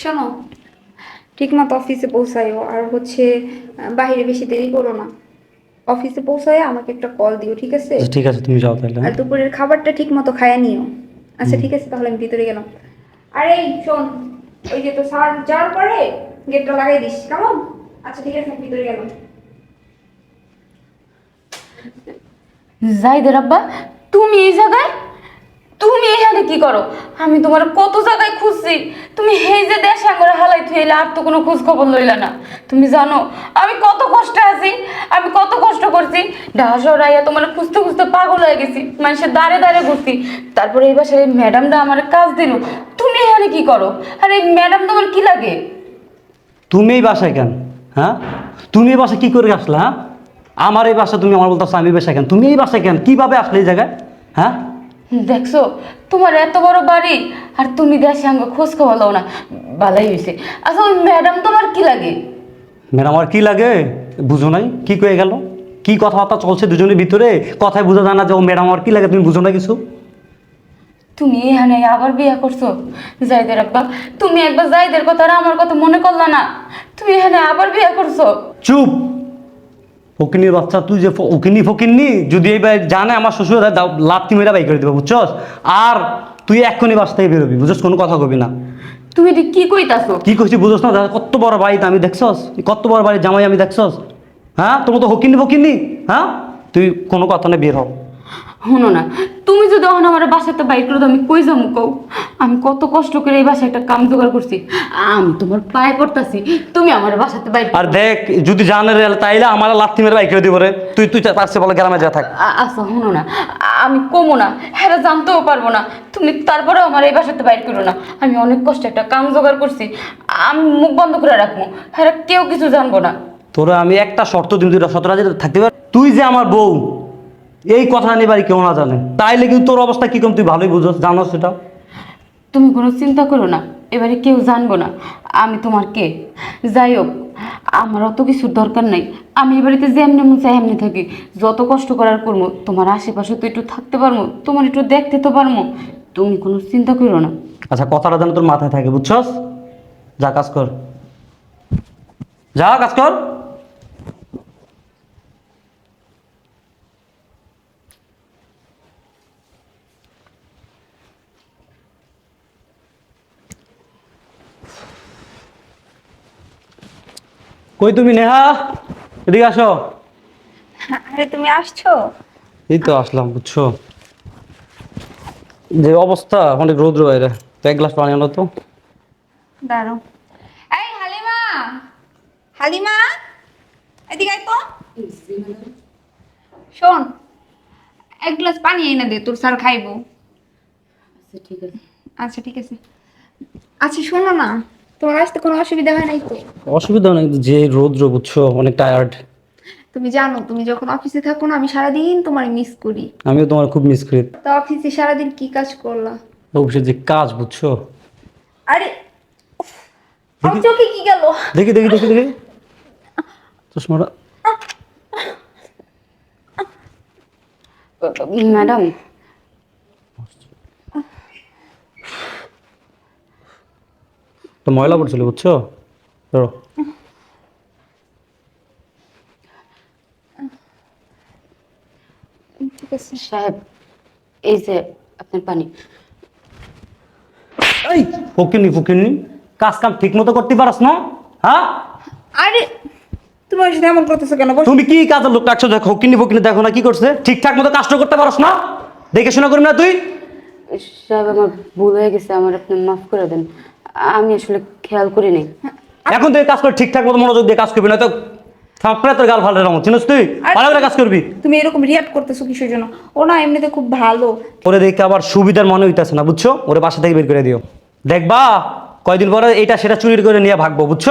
শোনো ঠিক মতো অফিসে পৌঁছায়ও আর হচ্ছে বাইরে বেশি দেরি করো না। অফিসে পৌঁছায় আমাকে একটা কল দিও ঠিক আছে? আচ্ছা, ঠিক আছে তুমি যাও তাহলে। আর? দুপুরের খাবারটা ঠিক মতো খাইয়ে নিও। আচ্ছা ঠিক আছে তাহলে আমি ভিতরে গেলাম। আরে এই শোন ওই যে তো সার যাওয়ার পরে গেটটা লাগাই দিস কেমন? আচ্ছা ঠিক আছে আমি ভিতরে গেলাম। জাইদের আব্বা তুমি এই জায়গায়? তুমি এখানে কি করো? আমি তোমার কত জায়গায় খুঁজছি। তুমি হেই যে দেশে করে হালাই থইলে, আর তো কোনো খোঁজ খবর লইলা না। তুমি জানো, আমি কত কষ্টে আছি, আমি কত কষ্ট করছি। ঢাসর আইয়া তোমার খুঁজতে খুঁজতে পাগল হয়ে গেছি, মানুষের দাঁড়ে দাঁড়ে ঘুরছি। তারপরে এই বাসায় ম্যাডামটা আমার কাজ দিল। তুমি এখানে কি করো? আর এই ম্যাডাম তোমার কি লাগে? তুমি এই বাসায় কেন? হ্যাঁ? তুমি এই বাসায় কি করে আসলে হ্যাঁ? আমার এই বাসা তুমি আমার বলতো আমি বাসায় কেন? তুমি এই বাসায় কেন? কীভাবে আসলে এই জায়গায়? হ্যাঁ? দেখছ তোমার এত বড় বাড়ি আর তুমি দেশে আঙ্গ খোঁজ খবর লও না। ভালোই হয়েছে আচ্ছা ওই ম্যাডাম তোমার কি লাগে? ম্যাডাম আর কি লাগে? বুঝো নাই কি কয়ে গেল? কি কথাবার্তা চলছে দুজনের ভিতরে? কথায় বোঝা যায় না যে ও ম্যাডাম আর কি লাগে? তুমি বুঝো না কিছু? তুমি এখানে আবার বিয়ে করছ? জাইদের আব্বা তুমি একবার জাইদের কথা আর আমার কথা মনে করলা না। তুমি এখানে আবার বিয়ে করছ? চুপ! ফকিনির বাচ্চা তুই যে ওকিনি ফকিননি ফকিনি যদি এইবার জানে আমার শ্বশুর দাও লাত্তি মেরা বাই করে দেবে বুঝছস? আর তুই এক্ষুনি বাস থেকে বেরোবি বুঝছস? কোনো কথা কবি না। তুই এটা কি কইতাছো? কি কইছি বুঝছস না? দাদা, কত বড় বাড়িতে আমি দেখছস? কত বড় বাড়ির জামাই আমি দেখছস? হ্যাঁ? তোমার তো হকিনি ফকিনি? হ্যাঁ? তুই কোনো কথা না বের হও শুনো না তুমি যদি এখন আমার বাসাতে বাইর করে আমি কই যাব কও? আমি কত কষ্ট করে এই বাসায় একটা কাম জোগাড় করছি। আমি তোমার পায়ে পড়তাছি তুমি আমার বাসাতে বাইর আর দেখ যদি জানে রে তাইলে আমার লাত্তি মেরে বাই করে দিব রে। তুই তুই তার বলে গ্রামে যা থাক। আচ্ছা শুনো না আমি কমো না হ্যাঁ জানতেও পারব না। তুমি তারপরেও আমার এই বাসাতে বাইর করো না। আমি অনেক কষ্ট একটা কাম জোগাড় করছি আমি মুখ বন্ধ করে রাখব হ্যাঁ কেউ কিছু জানব না। তোরা আমি একটা শর্ত দিন তুই সতেরো হাজার থাকতে পার তুই যে আমার বউ এই কথা নিয়ে বাড়ি কেউ না জানে। তাইলে কিন্তু তোর অবস্থা কি কম তুই ভালোই বুঝোস জানো সেটা। তুমি কোনো চিন্তা করো না এবারে কেউ জানব না আমি তোমার কে? যাই হোক আমার অত কিছুর দরকার নাই আমি এ বাড়িতে যেমনি মন চাই এমনি থাকি। যত কষ্ট করার করব তোমার আশেপাশে তো একটু থাকতে পারব তোমার একটু দেখতে তো পারব। তুমি কোনো চিন্তা করো না। আচ্ছা কথাটা যেন তোর মাথায় থাকে বুঝছস? যা কাজ কর। যা কাজ কর। কই তুমি নেহা? এদিকে আসো। আরে তুমি আসছো? এই তো আসলাম বুঝছ? যে অবস্থা অনেক রৌদ্র বাইরে। তো এক গ্লাস পানি আনো তো। দাঁড়ো এই হালিমা! হালিমা! এদিকে আয় তো। শোন এক গ্লাস পানি এনে দে তোর স্যার খাইবো। ঠিক আছে। আচ্ছা ঠিক আছে। আচ্ছা শোনো না। তোমার আসতে কোনো অসুবিধা হয় নাই তো? অসুবিধা নেই যে রৌদ্র বুঝছ অনেক টায়ার্ড তুমি জানো তুমি যখন অফিসে থাকো না আমি সারাদিন তোমার মিস করি। আমিও তোমার খুব মিস করি। তো অফিসে সারাদিন কি কাজ করলা? অফিসের যে কাজ বুঝছ? আরে আমার চোখে কি গেল? দেখি দেখি দেখি দেখি। চশমাটা। ম্যাডাম তো ময়লা পড়ছিল বুঝছ? ধরো। ঠিক আছে। সাহেব এই যে আপনার পানি। এই ফকিনি ফকিনি কাজ কাম ঠিক মতো করতে পারস না? হ্যাঁ? আরে তুমি ওর সাথে এমন করতেছো কেন? তুমি কি কাজের লোক রাখছো দেখো ফকিনি ফকিনি দেখো না কি করছে। ঠিকঠাক মতো কাজটা করতে পারস না? দেখে শোনা করবি না তুই? সাহেব আমার ভুল হয়ে গেছে। আমার আপনি মাফ করে দেন। আমি আসলে খেয়াল করি নাই। এখন তুই কাজ করে ঠিকঠাক মতো মনোযোগ দিয়ে কাজ করবি না তো থাপড়ে তোর গাল ভালো রকম চিনিস তুই? ভালো করে কাজ করবি? তুমি এরকম রিয়াক্ট করতেছো কিসের জন্য? ও না এমনিতে খুব ভালো। ওরে দেখে আবার সুবিধার মনে হইতেছে না বুঝছ? ওরে বাসা থেকে বের করে দিও। দেখবা? কয়দিন পরে এটা সেটা চুরি করে নিয়ে ভাগবো বুঝছ?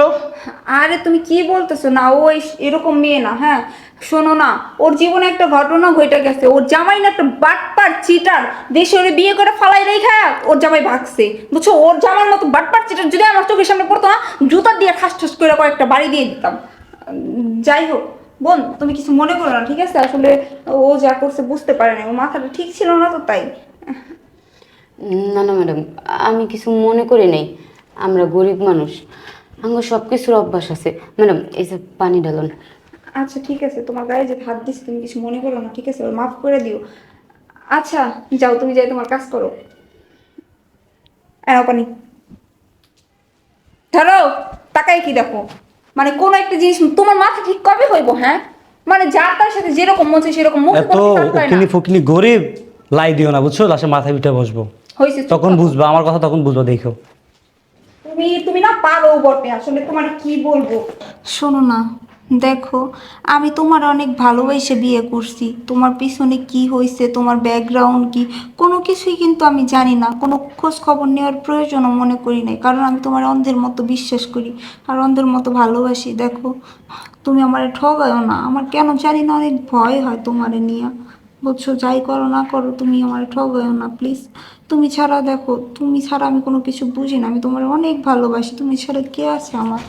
আরে তুমি কি বলতেছো? না ও এই- এরকম মেয়ে না হ্যাঁ? শোনো না ওর জীবনে একটা ঘটনা ঘটে গেছে। ওর জামাই না একটা বাটপার চিটার দেশে ওরে বিয়ে করে ফালাই রেখা ওর জামাই ভাগছে। বুঝছ? ওর জামার মতো বাটপার চিটার যদি আমার চোখের সামনে পড়তো না জুতা দিয়ে ঠাস ঠাস করে কয়েকটা বাড়ি দিয়ে দিতাম। উম, যাই হোক বোন তুমি কিছু মনে করো না ঠিক আছে? আসলে ও যা করছে বুঝতে পারে না ওর মাথাটা ঠিক ছিল না তো তাই। না না ম্যাডাম আমি কিছু মনে করি নাই। আমরা গরিব মানুষ আমার সব কিছুর অভ্যাস আছে। ম্যাডাম এই যে পানি ঢালুন। আচ্ছা ঠিক আছে তোমার গায়ে যে হাত দিস তুমি কিছু মনে করো না ঠিক আছে? ওর মাফ করে দিও। আচ্ছা যাও তুমি যাই তোমার কাজ করো। এনাও পানি। ধরো তাকাই কি দেখো? মানে কোন একটা জিনিস তোমার মাথা ঠিক কবে হইব হ্যাঁ? মানে যার তার সাথে যেরকম মন চায় সেরকম মুখে এত থাকতে হয় ফকিনি গরিব লাই দিও না বুঝছ? লাস্টে মাথায় পিঠে বসবো। হয়েছে চুপ তখন বুঝবা আমার কথা তখন বুঝবা দেখো। তুমি তুমি না পারো বটে, আসলে তোমার কি বলব? শোনো না, দেখো, আমি তোমার অনেক ভালোবেসে বিয়ে করছি। তোমার পিছনে কি হয়েছে তোমার ব্যাকগ্রাউন্ড কি, কোনো কিছুই কিন্তু আমি জানি না। কোনো খোঁজ খবর নেওয়ার প্রয়োজনও মনে করি নাই, কারণ আমি তোমার অন্ধের মতো বিশ্বাস করি আর অন্ধের মতো ভালোবাসি। দেখো, তুমি আমার ঠগায়ও না, আমার কেন জানি না, অনেক ভয় হয় তোমারে নিয়ে। বুঝছ, যাই করো না করো, তুমি আমার ঠগায়ও না প্লিজ তুমি ছাড়া দেখো তুমি ছাড়া আমি কোনো কিছু বুঝি না। আমি তোমার অনেক ভালোবাসি। তুমি ছাড়া কে আছে আমার?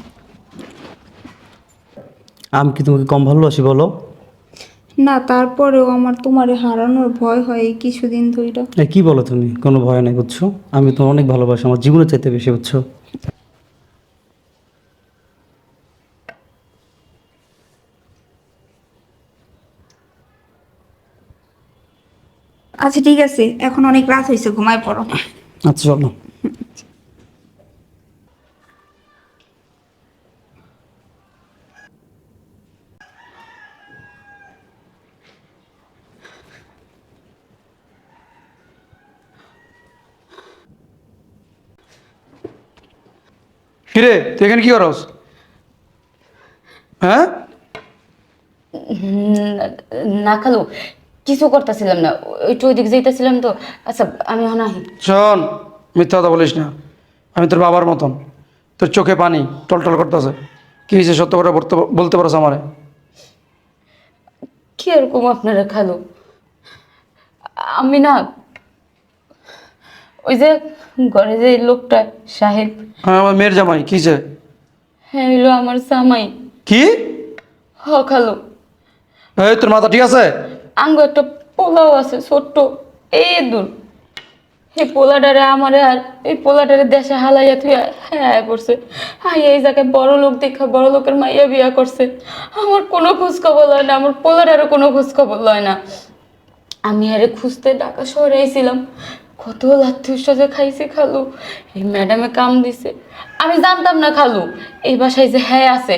আমি কি তোমাকে কম ভালোবাসি বলো? না তারপরেও আমার তোমারে হারানোর ভয় হয় এই কিছুদিন ধরে কি বলো তুমি? কোনো ভয় নাই বুঝছ? আমি তোমার অনেক ভালোবাসি আমার জীবনে চাইতে বেশি বুঝছ? আচ্ছা ঠিক আছে। এখন অনেক রাত হয়েছে ঘুমায় পড়ো। আচ্ছা চলো। কিরে তুই এখানে কি করস? হ্যাঁ? না খালু কিছু করতেছিলাম না একটু ওইদিক যেতেছিলাম তো। আচ্ছা আমি আহি। শোন মিথ্যা কথা বলিস না। আমি তোর বাবার মতন। তোর চোখে পানি টলটল করতেছে। কি হয়েছে সত্য করে বলতে পারস আমারে? কি এরকম আপনারা খালু? আমি না ওই যে ঘরে যে লোকটা সাহেব। হ্যাঁ আমার মেয়ের জামাই। কি যে হ্যাঁ হইল আমার জামাই। কি? হ খালু। এই তোর মাথা ঠিক আছে? আঙ্গ একটা পোলাও আছে ছোট্ট। এই দূর। এই পোলাটারে আমারে আর এই পোলাটারে দেশে হালাইয়া তুই হ্যাঁ পড়ছে। হাই, এই জায়গায় বড় লোক দেখা, বড় লোকের মাইয়া বিয়া করছে। আমার কোনো খোঁজ খবর লয় না, আমার পোলাটারও কোনো খোঁজ খবর লয় না। আমি আরে খুঁজতে ঢাকা শহরে আইছিলাম। কত লাথি সাথে খাইছে খালু। এই ম্যাডামে কাম দিছে। আমি জানতাম না খালু, এই বাসায় যে হ্যাঁ আছে।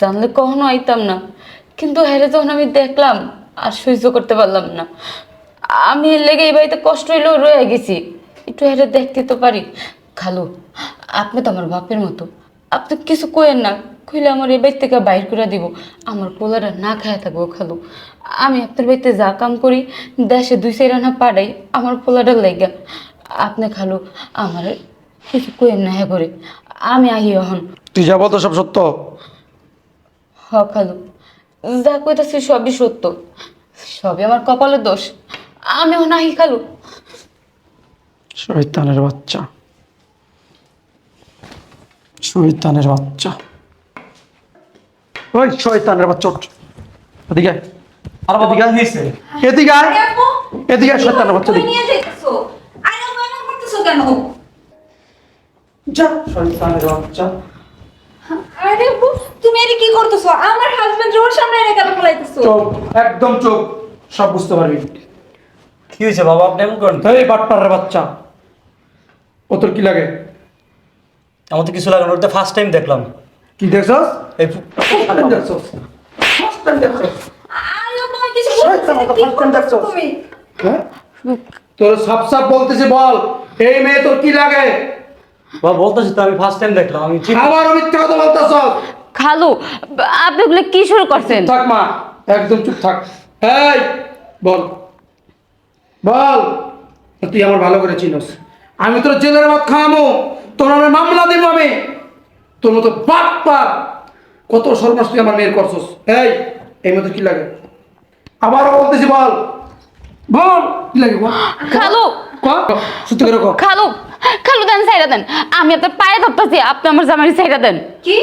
জানলে কখনো আইতাম না। কিন্তু হ্যাঁ যখন আমি দেখলাম আর সহ্য করতে পারলাম না। আমি লেগে এই বাড়িতে কষ্ট হইলেও রয়ে গেছি। একটু হ্যাঁ দেখতে তো পারি। খালু আপনি তো আমার বাপের মতো। আপনি কিছু কইেন না কইলে আমার এই বাড়ি থেকে বাইর করে দিব। আমার পোলাটা না খায়া থাকব খালু। আমি আপনার বাড়িতে যা কাম করি দেশে দুই চাই রান্না পাড়াই আমার পোলাটার লেগা। আপনি খালু আমার কিছু কইেন না হ্যাঁ করে। আমি আহি এখন তুই যা বলতো সব সত্য। হ খালু। যা কইতাছি সবই সত্য। সবই আমার কপালের দোষ। আমি আহি খালু। শৈতানের বাচ্চা। শৈতানের বাচ্চা। ওই শয়তানের বাচ্চা ওঠ। এদিকে আর বাবা। এদিকে। হয়েছে এদিকে। এদিকে শয়তানের বাচ্চা তুমি নিয়ে যেতেছো আরে এমন করতেছো কেন? যা। শয়তানের বাচ্চা। আরে আপু, কি করতেছো? আমার হাজবেন্ড ওর সামনে এনে কেন বলাইতেছো? চোখ একদম চোখ সব বুঝতে পারবি। কি হয়েছে বাবা? আপনি এমন করেন। এই বাটপারের বাচ্চা। ও তোর কি লাগে? আমার তো কিছু লাগে না ওটা ফার্স্ট টাইম দেখলাম। কি দেখছস? এই দেখছস। দেখছস। আরে কিছু হ্যাঁ? তোর সাপ সাপ বলতেছি বল এই মেয়ে তোর কি লাগে? বাবা বলতেছি তো আমি ফার্স্ট টাইম দেখলাম আমি আবার মিথ্যা কথা বলতেছ খালু আপনি ওগুলো কি শুরু করছেন? থাক মা একদম চুপ থাক। এই বল। বল। তুই আমার ভালো করে চিনস। আমি তোর জেলের ভাত খাওয়ামো তোর নামে মামলা দিব আমি। তোর মতো বাপ পার কত সর্বনাশ তুই আমার মেয়ের করছস। এই এই মতো কি লাগে? আবারও বলতেছি বল। বল কি লাগে বল? খালু! সত্যি করে ক? খালু! খালু দেন সাইডা দেন। আমি আপনার পায়ে ধরতেছি আপনি আমার জামাই সাইডা দেন। কি?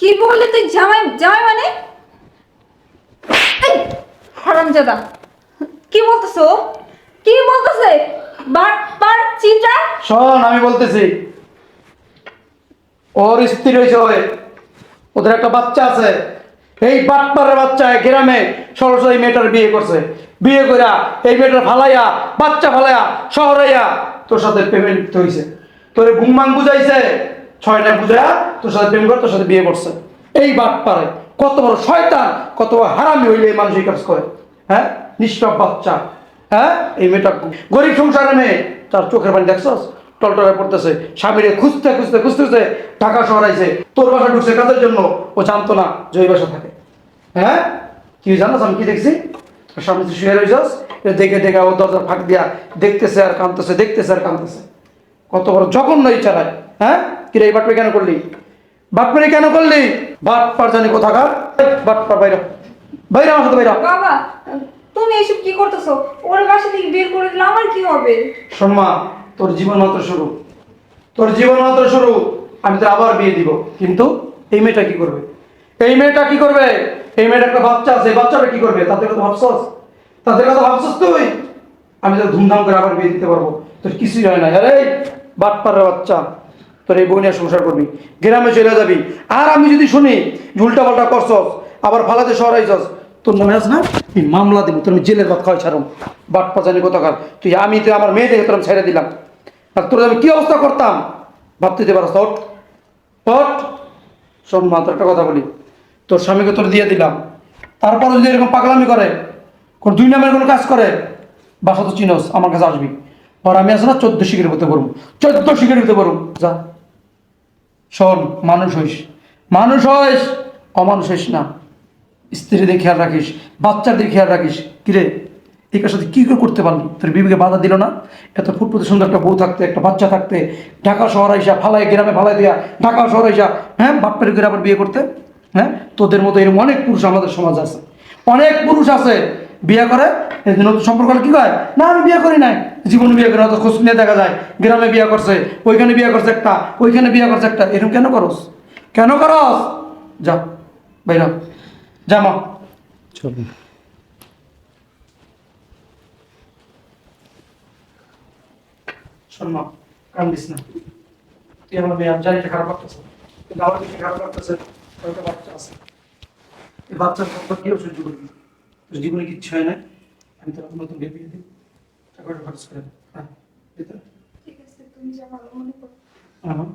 কি বললি তুই, জামাই জামাই মানে? হারামজাদা, কি বলতেছো? কি বলতেছে? বাট বার চিটা শোন, আমি বলতেছি। ওর স্ত্রী ওই, ওদের একটা বাচ্চা আছে। এই বাটপারের বাচ্চা গ্রামে সরস্বতী মেয়েটার বিয়ে করছে। বিয়ে কইরা এই মেয়েটার ফালাইয়া, বাচ্চা ফালাইয়া শহরাইয়া তোর সাথে পেমেন্ট হয়েছে তোর ঘুমবাং বুঝাইছে। ছয়টা বুঝা তোর সাথে প্রেম করে, তোর সাথে বিয়ে করছে। এই বাটপারে কত বড় শয়তান, কত বড় হারামি হইলে এই মানুষ এই কাজ করে। হ্যাঁ? নিষ্পাপ বাচ্চা। হ্যাঁ? এই মেয়েটা গরিব সংসারের মেয়ে, তার চোখের পানি দেখছস? টলটলে পড়তেছে। স্বামীরে খুঁজতে খুঁজতে খুঁজতেছে ঢাকা শহর আইছে। তোর বাসা ঢুকছে কাজের জন্য? ও জানতো না যে ওই বাসা থাকে। হ্যাঁ? কি জানাস? আমি কি দেখছি? সামনে তুই শুয়ে রয়েছস দেখে দেখে ও দরজার ফাঁক দিয়া দেখতেছে আর কাঁদতেছে, দেখতেছে আর কাঁদতেছে। কত বড় জঘন্য এই চালায়। হ্যাঁ? কিরে এই বাটপারি কেন করলি? বাটপারি কেন করলি? বাটপার জানি কোথাকার। বাটপার বাইরে বাইরে আমার সাথে বাইরে বাবা তুমি এসব কি করতেছো? ওর বাসা থেকে বের করে দিলে আমার কি হবে? শোনমা তোর জীবন মাত্র শুরু। তোর জীবন মাত্র শুরু। আমি তোর আবার বিয়ে দিব। কিন্তু এই মেয়েটা কি করবে? এই মেয়েটা কি করবে? এই মেয়েটা একটা বাচ্চা আছে বাচ্চাটা কি করবে? তাদের কথা ভাবছস? তাদের কথা ভাবছস তুই? আমি তো ধুমধাম করে আবার বিয়ে দিতে পারব। তোর কিছুই হয় না। আরে বাটপারের বাচ্চা। তোর এই বউ নিয়ে সংসার করবি। গ্রামে চলে যাবি। আর আমি যদি শুনি উল্টা পাল্টা করছস, আবার ফালাতে সরাইছস তোর মনে আছে না? এই মামলা দিব, তোর আমি জেলের ভাত খাওয়াই ছাড়ম। বাট পাচানি কোথাকার? তুই, আমি তুই আমার মেয়ে দেখে তোর আমি ছেড়ে দিলাম। আর তোর আমি কি অবস্থা করতাম? ভাবতে দিতে পারস, ওঠ। ওঠ। শোন মা, তোর একটা কথা বলি। তোর স্বামীকে তোর দিয়ে দিলাম। তারপরে যদি এরকম পাগলামি করে, কোন দুই নামের কোনো কাজ করে, বাসা তো চিনস, আমার কাছে আসবি। আর আমি আসলে চোদ্দ শিখের ভিতরে পড়ব চোদ্দ শিখের ভিতরে পড়ব যা। শোন, মানুষ হইস। মানুষ হইস, অমানুষ হইস না। স্ত্রীদের খেয়াল রাখিস, বাচ্চাদের খেয়াল রাখিস। কিরে এই তুই কী করে করতে পারলি? তোর বিবিকে বাধা দিল না? এত ফুটফুটে সুন্দর একটা বউ থাকতে, একটা বাচ্চা থাকতে, ঢাকা শহর আইসা, ফালাই, গ্রামে ফালাই দিয়া, ঢাকা শহর আইসা হ্যাঁ বাপ্পের আবার বিয়ে করতে? হ্যাঁ? তোদের মতো এরকম অনেক পুরুষ আমাদের সমাজ আছে। অনেক পুরুষ আছে বিয়ে করে? এই নতুন সম্পর্ক হলে কি হয় না আমি বিয়ে করি নাই। জীবনে বিয়ে করে অত খোঁজ নিয়ে দেখা যায়। গ্রামে বিয়ে করছে ওইখানে বিয়ে করছে একটা ওইখানে বিয়ে করছে একটা। এরকম কেন করস? কেন করস? যা বাইরা যা মা। শোন মা কান্দিস না। তুই আমার মেয়ে আমি জানি এটা খারাপ লাগতেছে। কিন্তু আমার দিকে খারাপ লাগতেছে বাচ্চা আছে। এই বাচ্চার সম্পর্ক কেউ সহ্য করবি জীবনে কিচ্ছু হয় না আমি তো নতুন ভেবে দিয়ে দিই। টাকাটা খরচ করে। হ্যাঁ ঠিক আছে তুমি যা ভালো মনে করো। হ্যাঁ।